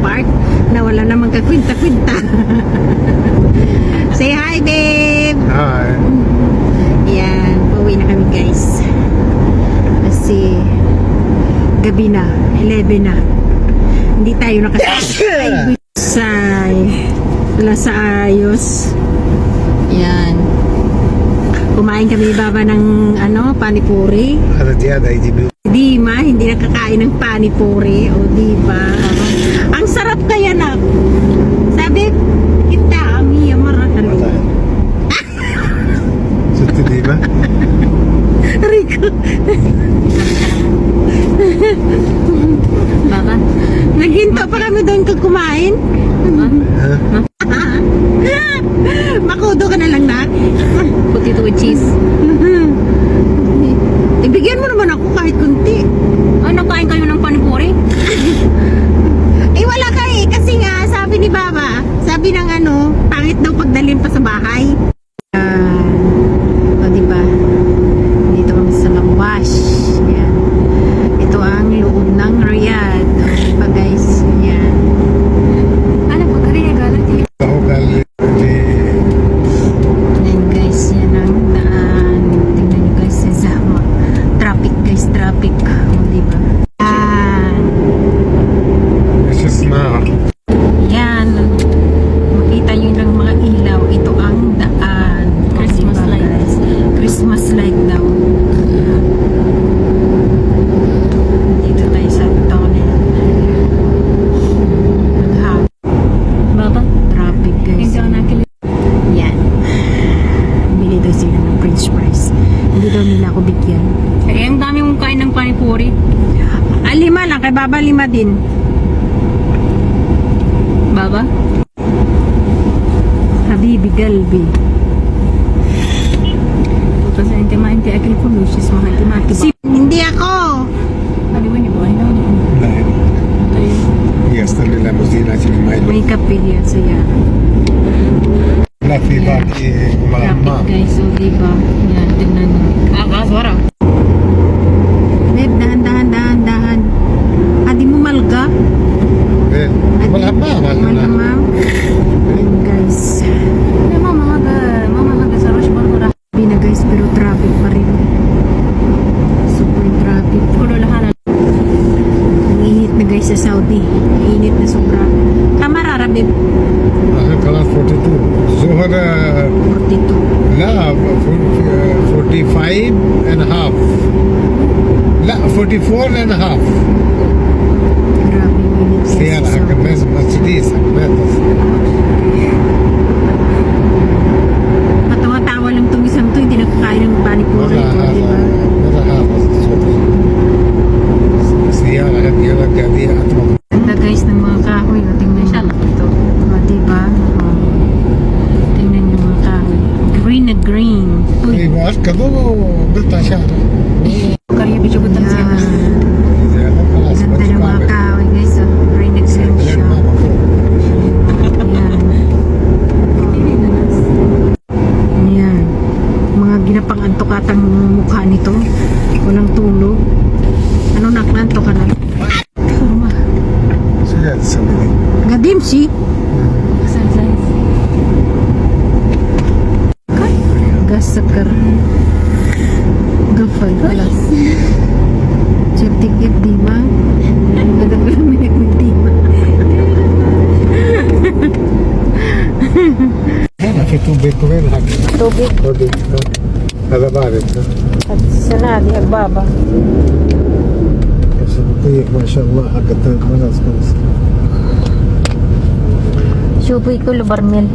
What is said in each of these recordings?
park na wala namang kakwinta-kwinta. Say hi, babe! Hi! Yan, pauwi na kami guys. Kasi gabi na, 11 na. Hindi tayo nakasama. Sa, wala sa ayos. Yan. Kumain kami ni Baba ng ano, panipuri. Ano diyan, IDB kaya kakain ng panipuri. O, di ba? Ang sarap kaya na. Sabi, kita ang iyamaratan. Ano? Suti, di ba? Rico. Baka. Naghinto pa kami doon kung kumain. Diba? Makudo ka na lang na. Potato with cheese. Ibigyan mo naman ako kahit kunti. Puri. Ah, lima lang. Kay Baba, lima din. Baba? Habibi Galbi. Puto sa inti ma, inti akil ko, lusis mga inti ma. Si, hindi ako! Ano ba ni Buhay na? Yes, tali lang. Hindi na sila may May kape yan sa yara. Lapi ba ni Malama? Guys, so diba? Yan, tingnan nyo. Ah, ah kaswara. din. Wala pa, wala na. Guys. Mamamahaga, mamamahaga sa Roche Barcora. Sabi na guys, pero traffic pa rin. Super traffic. Kululahan na. Init na guys sa Saudi. Init na sobra. Kamara, Rabib. 42. Zuhar, 42. La, 45 uh, and half. La, 44 and a half. Grabe. Siyara, hakemez, masjidi, sakmet. Matawa-tawa lang itong isang to, hindi nakakain ng panipuri. Wala, wala. massacre. Gafal pala. Chapting if di ma. Madagal may nagwit di ma. Nakitubig eh, ko rin. Tubig? Tubig. Nagababit ka. At sanadi, agbaba. Kasi tiyak, mashallah, hagatag manas ko sa Shubuy ko lubarmil.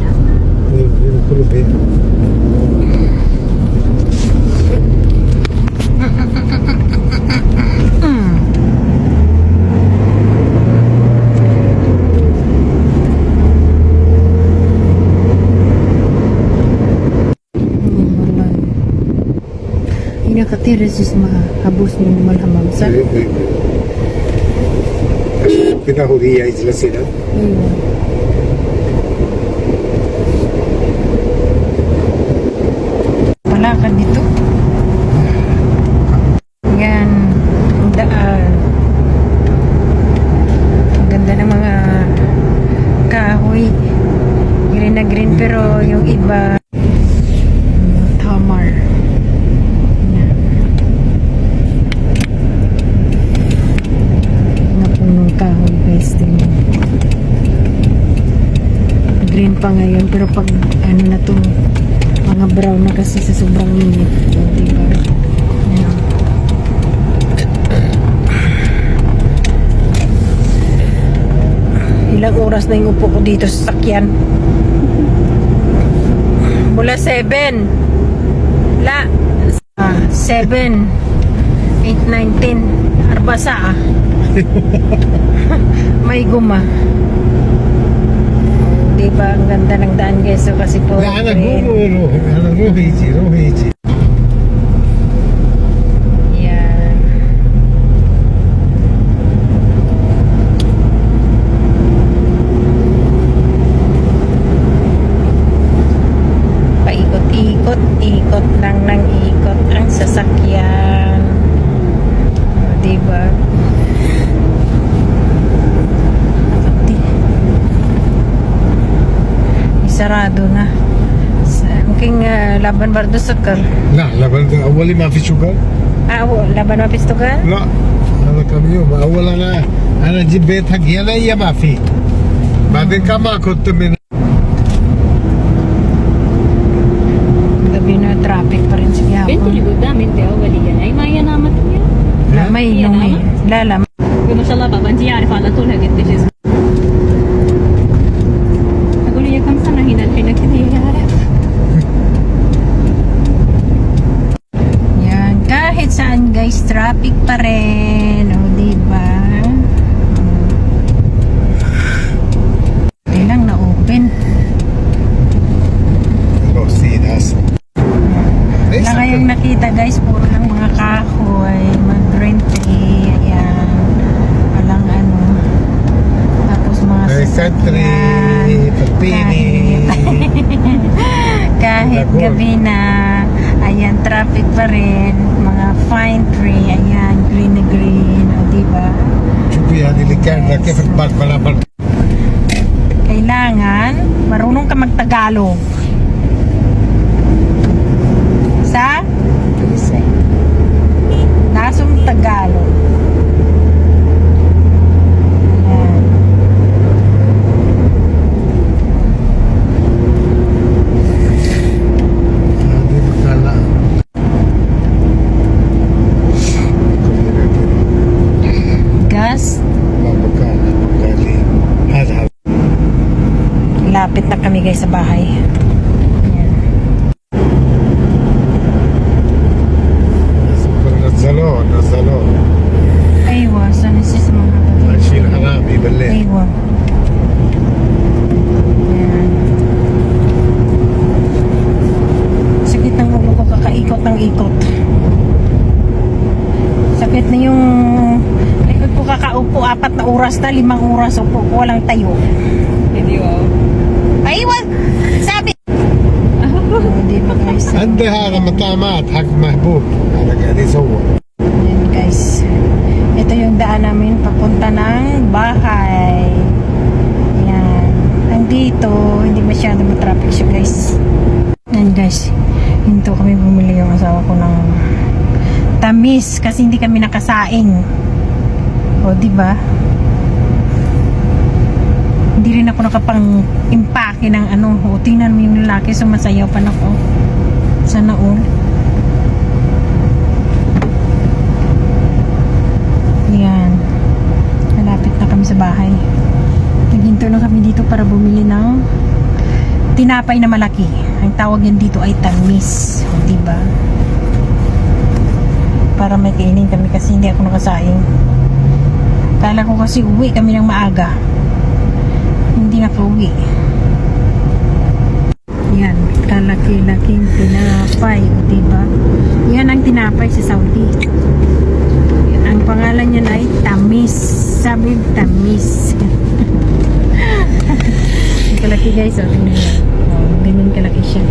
Yung kulubi. nakatira sis mga habos ni naman hamam sa. Pinahuriya sila sila. Wala ka dito. Pa ngayon pero pag ano na to mga brown na kasi sa sobrang init. Diba? Yan. Ilang oras na yung upo ko dito sa sakyan? Mula 7. La. Ah, 7. 8, 9, 10. Arbasa ah. May guma ganda ng daan guys. So, kasi po. Nalagulo, nalaguhichi, rohichi. ikot-ikot lang ng ikot ang sasakyan. O, diba? Sarado na. Sa aking ah, laban bardo sakar. لا لبن اولي ما في شوكر Ah, wo- laban mapisto ka? لا هذا كم يوم اول انا انا جيب بيت حقي انا هي ما في بعدين كما كنت من Gabi na traffic pa rin sa بنتي Gihapon. اللي قدامي انت اوليا اي ما هي نامت هي لا ما هي ينومي نامت؟ لا لا ما شاء الله traffic pa rin. O, diba? Hindi lang na-open. Oh, see, that's Wala kayong nakita guys, puro lang mga kahoy, tree, ayan. Walang ano. Tapos mga sasakyan. Kahit Lagor. gabi na, ayan, traffic pa rin fine tree. Ayan, green na green. O, diba? Siyempre, nilikyan na kaya balabal. Kailangan, marunong ka magtagalog. Sa? Eh. Nasong Tagalog. malapit na kami guys sa bahay. Nazalo, nazalo. Aywa, sana si sa mga kapatid. Ay, sila ka nga, bibali. Aywa. Sakit ng ulo ko, kakaikot ng ikot. Sakit na yung likod ko kakaupo, apat na oras na, limang oras upo ko, walang tayo. Hindi, wow. Aywa! Sabi! Hindi pa guys. عندي هذا مطامات حق محبوب هذا قاعد يصور Ayan guys. Ito yung daan namin papunta ng bahay. Ayan. Andito, hindi masyado matraffic siya guys. Ayan guys. Hinto kami bumili yung asawa ko ng tamis kasi hindi kami nakasaing. O, di ba? Hindi rin ako nakapang-impake ng ano. O, tingnan mo yung lalaki sumasayaw pa na ako. Sana all. Yan. Malapit na kami sa bahay. Naghinto lang kami dito para bumili ng tinapay na malaki. Ang tawag yan dito ay tamis. O, diba? Para may kainin kami kasi hindi ako nakasaing. Kala ko kasi uwi kami ng maaga. Hindi nakauwi. Yan. Kalaki-laking tinapay. O, diba? Yan ang tinapay sa Saudi. Ang pangalan niya ay Tamis. Sabi Tamis. Kalaki guys, oh, tingnan niyo. Oh, ganyan kalaki siya.